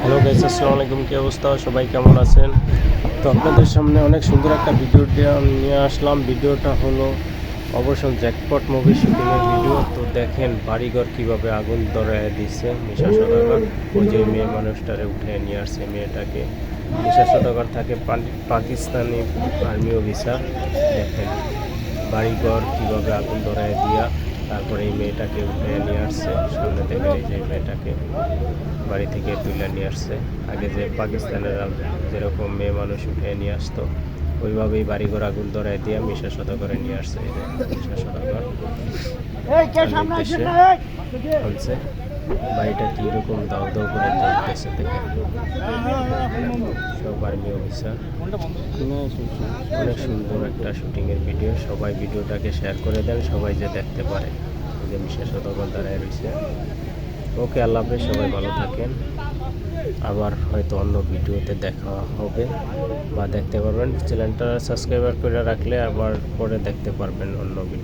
Hello guys, আসসালামু আলাইকুম, কি অবস্থা? সবাই কেমন আছেন? তো আপনাদের সামনে অনেক সুন্দর একটা ভিডিও নিয়ে আসলাম। ভিডিওটা হলো অবসর জ্যাকপট মুভি শুটিংয়ের ভিডিও। তো দেখেন বাড়িঘর কীভাবে আগুন ধরায় দিচ্ছে মিশা সদাগর। ওই যে মেয়ে মানুষটারে উঠে নিয়ে আসছে মেয়েটাকে। মিশা সদাগর থাকে পাকিস্তানি আর্মি অফিসার। দেখেন বাড়িঘর কীভাবে আগুন ধরায় দিয়া তারপরে এই মেয়েটাকে উঠে নিয়ে আসছে। সামনে থেকে এই যে মেয়েটাকে বাড়ি থেকে তুলে নিয়ে আসছে। আগে যে পাকিস্তানের যেরকম মেয়ে মানুষ উঠে নিয়ে আসতো ওইভাবেই বাড়ি ঘর আগুন ধরায় দিয়ে মিশা শত করে নিয়ে আসছে। এই যে মিশা শতকর বলছে বাড়িটা কীরকম দাও দাও করে জ্বলতেছে দেখে সব আর্মি অফিসার অনেক সুন্দর একটা শুটিংয়ের ভিডিও সবাই ভিডিওটাকে শেয়ার করে দেন, সবাই যে দেখতে পারে। যে মিশা শতকর দাঁড়ায় রয়েছে। ওকে, আল্লাহ হাফেজ, সবাই ভালো থাকেন। আবার হয়তো অন্য ভিডিওতে দেখা হবে বা দেখতে পারবেন। চ্যানেলটা সাবস্ক্রাইবার করে রাখলে আবার পরে দেখতে পারবেন অন্য ভিডিও